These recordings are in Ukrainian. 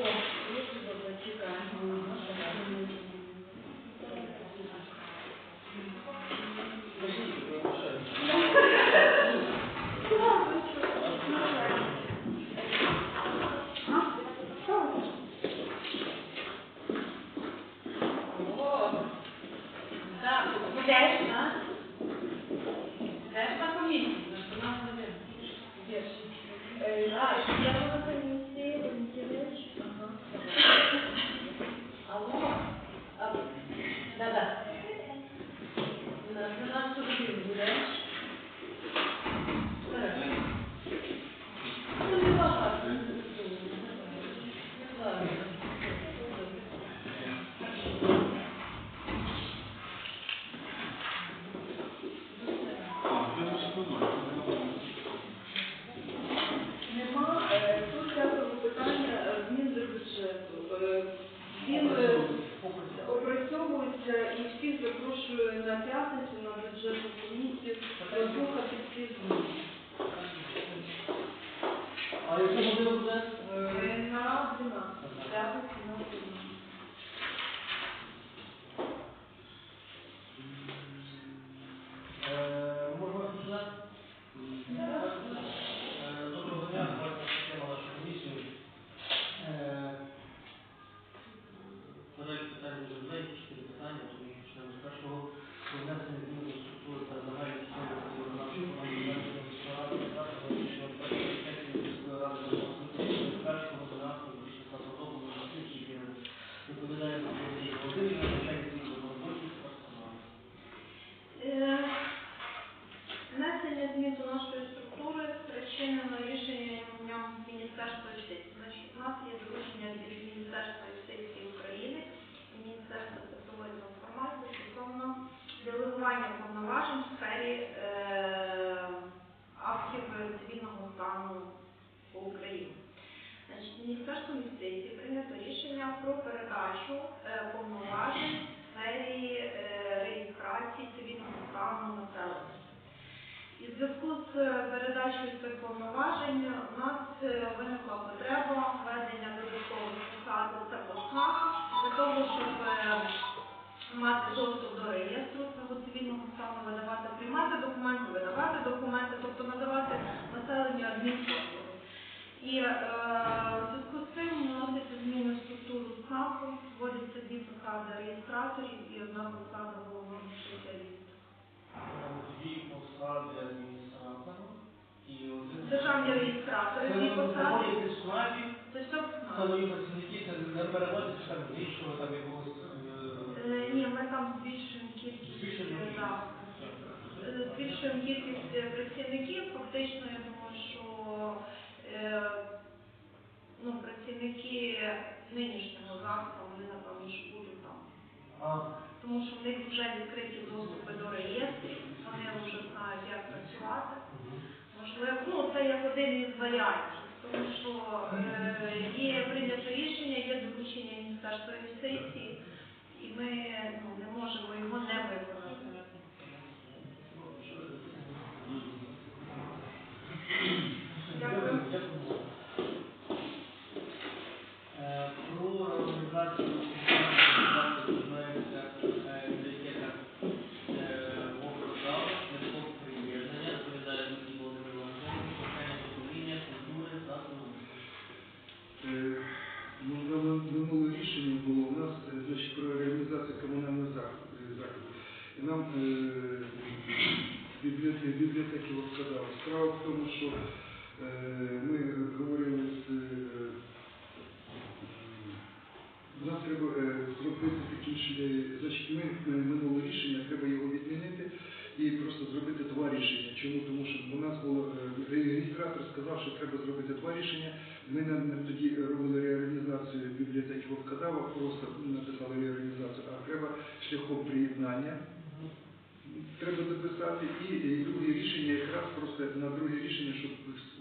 Yeah. Міністерством юстиції прийнято рішення про передачу е, повноважень в сфері е, реєстрації цивільного стану населення. І в зв'язку з е, передачею цих повноважень у нас виникла потреба введення додаткових посад це ЦПОСНАК для того, щоб мати доступ до реєстру свого цивільного стану, видавати, приймати документи, видавати документи, тобто надавати населенню адмінпослуги. І е, в зв'язку з цим вносяться зміни в структуру СНАПу, вводяться посади реєстраторів і одна посада головного спеціаліста. Дві посади адміністратора і один... Державні реєстратори, дві посади. в Це все в це працівники, це не переводиться там з там якогось... е, Е, Ні, ми там збільшуємо кількість. Збільшуємо е, кількість. да. Е, Збільшуємо кількість е, працівників. Фактично, я думаю, що е, ну, працівники нинішнього захисту, вони напевно ж будуть там. А, Тому що в них вже відкриті доступи до реєстрів, вони вже знають, як працювати. Можливо, ну це як один із варіантів, тому що е, є прийнято рішення, є доручення Міністерства юстиції, і ми ну, не можемо його не виконати. Бібліотеки, бібліотеки розказали. Справа в тому, що е, ми говорили з е, нас треба е, зробити такі значить, ми минуле рішення, треба його відмінити і просто зробити два рішення. Чому? Тому що у нас було реєстратор сказав, що треба зробити два рішення. Ми на, на- тоді робили реорганізацію бібліотеки Вовкадава, просто написали реорганізацію, а треба шляхом приєднання треба записати і друге рішення, якраз просто на друге рішення, щоб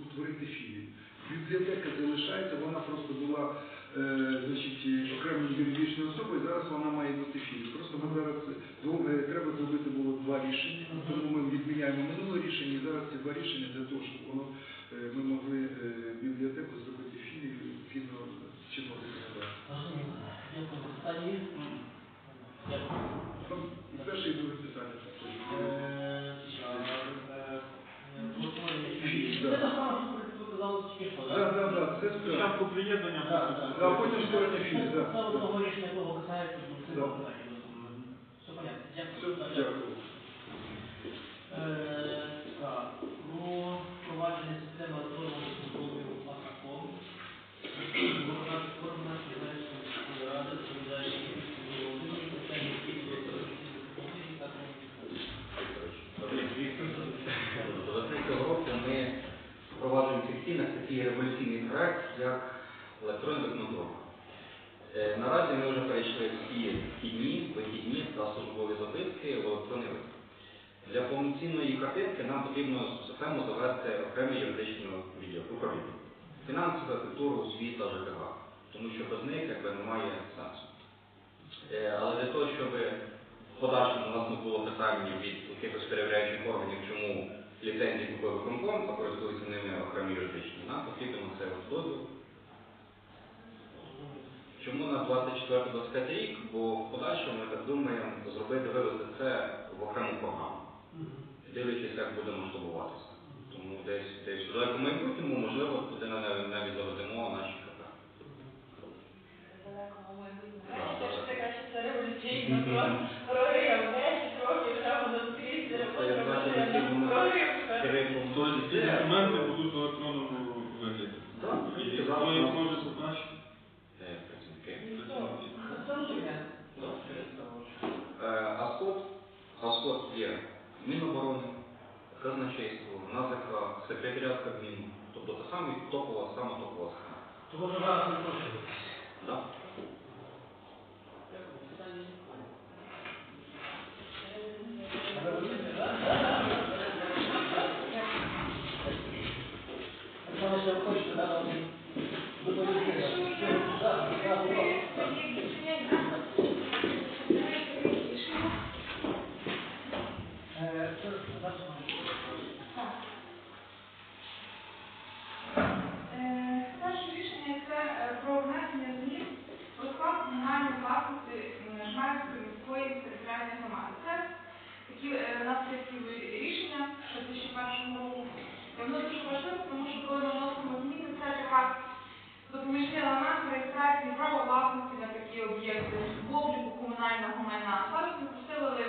утворити філію. Бібліотека залишається, вона просто була е, значить, окремою юридичною особою, зараз вона має бути філією. Просто ми зараз е, треба зробити було два рішення, тому ми відміняємо минуле рішення і зараз ці два рішення для того, щоб воно е, ми могли е, бібліотеку зробити філією згідно чи чинного законодавства. Перший і. Да, да, да, це так. Спочатку приєднання, Да, потім да. А потім створення філії, да. Це одного рішення, якого касається, ну, це Да. питання. Все понятно. Все, Дякую. дякую. Е, Так, про впровадження системи такий революційний проект, як електронний контроль. Е, Наразі ми вже перейшли всі вхідні, вихідні та службові записки в електронний вид. Для повноцінної картинки нам потрібно систему завести окремий юридичний відділ управління. Фінансове, культуру, освіта, ЖКГ. Тому що без них якби, немає сенсу. Е, Але для того, щоб в подальшому у нас не було питання від якихось перевіряючих органів, чому ліцензії купив виконком та користуються ними окремі юридичні, нам потрібен цей от дозвіл. Чому на 24-25 рік? Бо в подальшому ми так думаємо зробити, вивести це в окрему програму, дивлячись, як буде масштабуватися. Тому десь десь в далекому майбутньому, можливо, туди навіть навіть заведемо наші КП. Що ти це революційно, прорив, Криком. Тобто ці документи будуть в електронному вигляді. Так, І хто їх може побачити? Е, працівники. Е, є Міноборони, казначейство, НАЗК, секретаріат Кабміну. Тобто це саме топова, сама топова схема. Вже зараз не прошу. Да? Дякую. Питання ніколи. Революція, да? Оксана, ще ви хочете, да, вам доповісти? Так, так, будь ласка. Е, це зараз ми- Е, Перше рішення це е, про внесення змін про склад комунальної власності м, Жмерської міської територіальної громади. Це такі е, наслідки рішення в 2001 року. І Воно дуже важливо, тому що коли ми вносимо зміни, це така допоміжний елемент реєстрації права власності на такі об'єкти в обліку комунального майна. Зараз ми посилили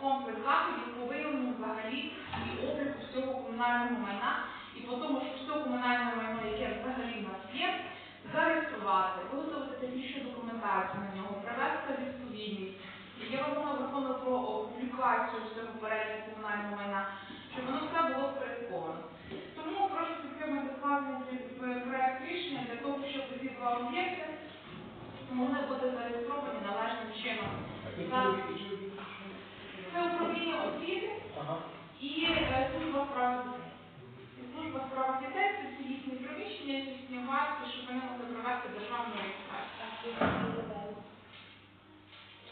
комплекс заходів по виявленню взагалі і обліку всього комунального майна і по тому, що все комунальне майно, яке взагалі в нас є, зареєструвати, виготовити технічну документацію на нього, привести в відповідність. І Є вимога закону про публікацію всього переліку комунального майна, щоб воно все було впорядковано. Тому прошу підтримати складений цей проект рішення для того, щоб ці два об'єкти могли бути зареєстровані належним чином. Це управління освіти і е, служба справ дітей. І Служба справ дітей це всі їхні приміщення, їхні власті, щоб вони могли провести державну реєстрацію.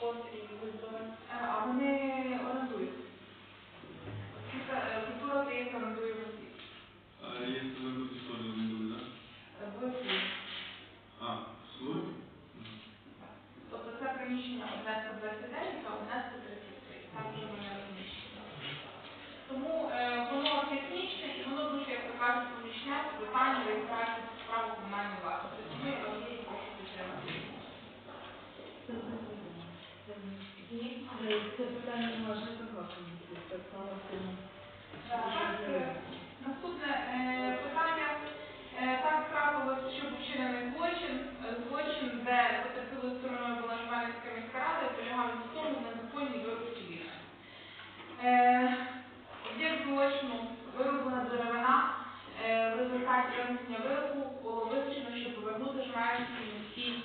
Е, А вони орендують. Освіта, е, Культура здається орендує в освіті. А якщо ви будете що не буде, так? Е, В освіті. А, слух? Тобто це приміщення одне 129, а одне 133. Так вже вони розміщені. Тому е, воно технічне і воно дуже, як то кажуть, помічне в питанні реєстрації справи комунальної власності. Тому я вам її прошу підтримати. Ні. Це питання на Наступне питання. Так трапилось, що вчинений злочин, злочин, де стороною була Жмеринська міська рада і полягав в тому в незаконній вирубці лісу. Е, Об'єкт злочину вироблена деревина. В результаті винесення вироку було визначено, що повернути Жмеринській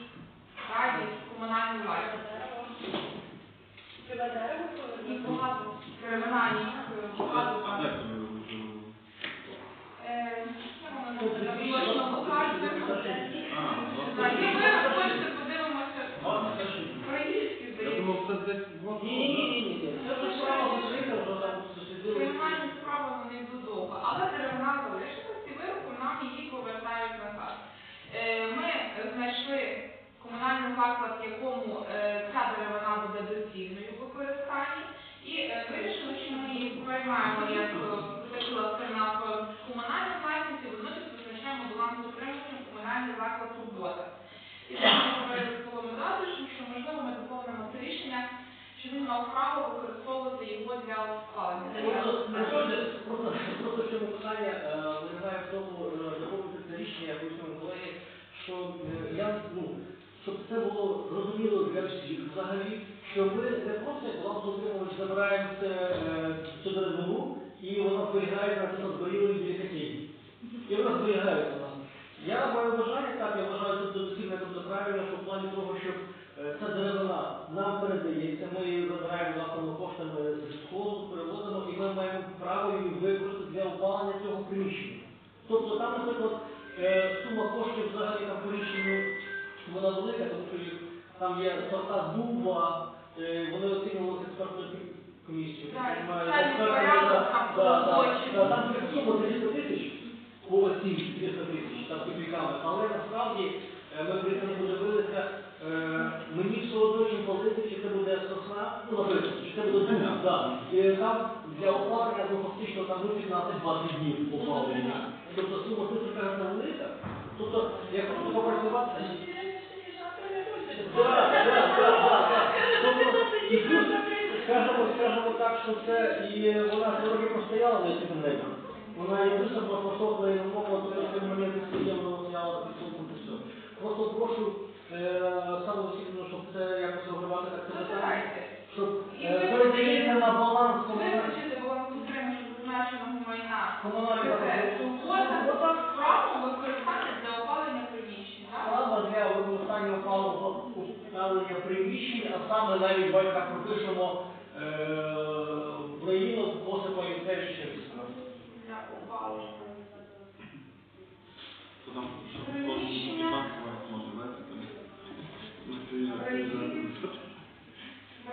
раді комунальну власність. І багато деревина, е, багато там. де ви робите? Е, я вам написала, точно покажете. А, Так, і ми хочете подивимося Ладно, кажи. українські Я здається. думав, ми знаємо, як е, витачила стерна комунальних власності, водночас визначаємо баланс утримання комунальний заклад робота. І так ми говорили з Павлом Радовичем, що можливо ми доповнимо це рішення, що він мав право використовувати його для спалення. Просто цьому питання виглядає в тому, взагалі, що ми не просто як балансоутримувач забираємо е, цю деревину, і вона зберігається на зберігали делікатії. І вона зберігається у нас. Я маю бажання, так, я вважаю це доцільно, це правильно, що в плані того, щоб е, ця деревина нам передається, ми її забираємо власними коштами з сходу, перевозимо, і ми маємо право її використати для опалення цього приміщення. Тобто там, наприклад, е, сума коштів взагалі там приміщенню, вона велика, тому що там є сорта дуба, е, вони оцінювалися експертною ком- комісією. Так, там, сума 300 тисяч, по оцінці 300 тисяч, там копійками, але насправді е, ми приїхали подивилися, е, мені все одно їм платити, чи це буде сосна, ну, наприклад, чи це буде дуб, да. І там для опалення, ну, фактично, там ну, 15-20 днів опалення. Тобто сума тут така велика. Тобто, як просто попрацювати, так, що це і вона трохи простояла на цьому небі. Вона і була і мова, то в цей момент сиділа, вона стояла під сонцем і все. Просто прошу саме Васильівну, щоб це якось регулювати так це щоб е, ви переділити на баланс майна. комунальних Субота право використання для опалення приміщень. так? Право для використання опалення приміщень, а саме навіть батька пропишемо е, Україну посипаємо теж ще Для опалення. То там, що кожному 15 раз може, знаєте, там. Це я-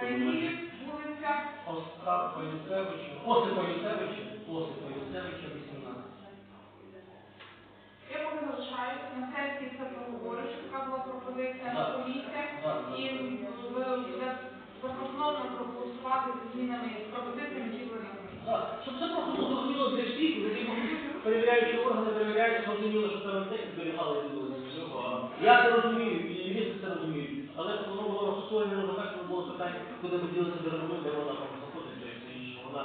Браїлів, вулиця. Остап Поюцевича, Осипа Юцевича, 18. Я поки залишаюся. На сесії це проговорю, що така була пропозиція на. І в- проголосувати зі змінами з пропозиціями, на комісії. Так, щоб це просто було зрозуміло для всіх, які перевіряючі органи перевіряють, що розуміли, що там тех зберігали і. Я це розумію, і юристи це розуміють. Але щоб воно було розсоєно так, було питання, куди ми ділися деревину, де вона там знаходиться і все інше. Вона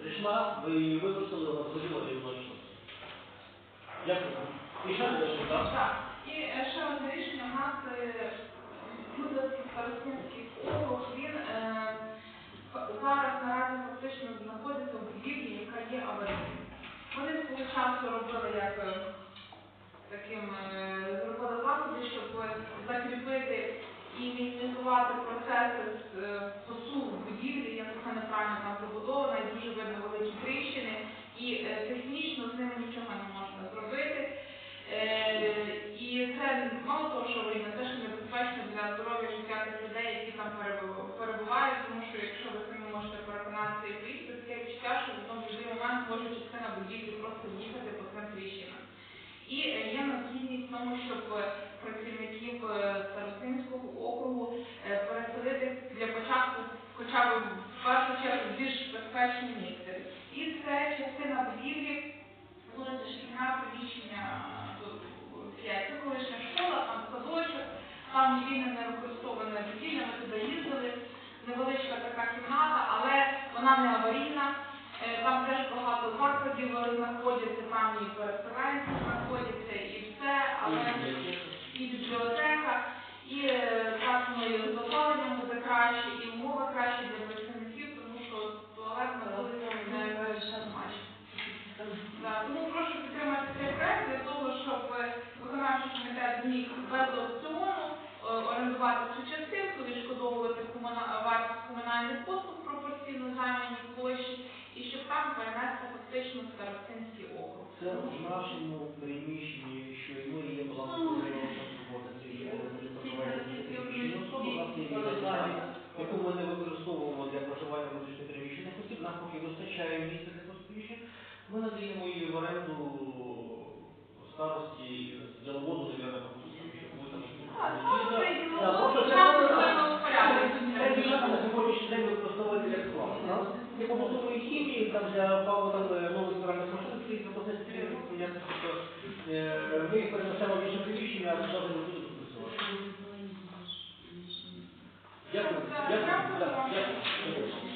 прийшла, ви її використали, вона згоріла і вона йшла. Дякую. І ще раз, так? Так. І е, ще одне рішення у нас е, старостинський округ, він е, ф- зараз наразі фактично знаходиться в будівлі, яка є аварійною. Вони свого часу робили як е, таким е, зробили заходи, щоб закріпити і мінімізувати процеси з е, посуву будівлі, як це неправильно там забудована, і дуже видно великі тріщини, і е, технічно з ними нічого не можна зробити. Е, І це мало того, що аварійно, теж небезпечно для здоров'я життя тих людей, які там перебу- перебувають, тому що якщо ви самі можете переконатися і поїсти, таке відчуття, що в одному будь-який момент може частина будівлі просто в'їхати по цим тріщинам. І е, є необхідність в тому, щоб е, працівників е, Старостинського округу переселити для початку хоча б в першу чергу більш безпечне місце. І це частина будівлі, вулиця Шкільна, приміщення. Це колишня школа, там садочок, там вільне не використоване будівля, ми туди їздили. Невеличка така кімната, але вона не аварійна. Е, Там теж багато закладів знаходяться, там і переселенці знаходяться, і все, але і бібліотека, і так ну, і з буде краще, і умови кращі для працівників, тому що туалет на вулиці не майже. Тому прошу підтримати цей проект для того, щоб виконавчий комітет зміг без аукціону е, орендувати цю частинку, відшкодовувати вартість комунальних послуг пропорційно займаній площі, і щоб там перенести фактично в Старостинський округ. Це в нашому приміщенні, що і ми є роботи цієї особи, є вільна яку ми не використовуємо для проживання внутрішньо переміщених осіб, нам поки вистачає місця для приміщень, ми надаємо її в оренду старості діловоду, мабуть, щоб ви там ну, це на сьогоднішній день використовується як склад. У побутової хімії, там для Павла там е, нових стиральних машин стоїть пропозиція, я так що е, ми їх перенесемо інше приміщення, а туди не використовувати. Дякую. Дякую. Дякую.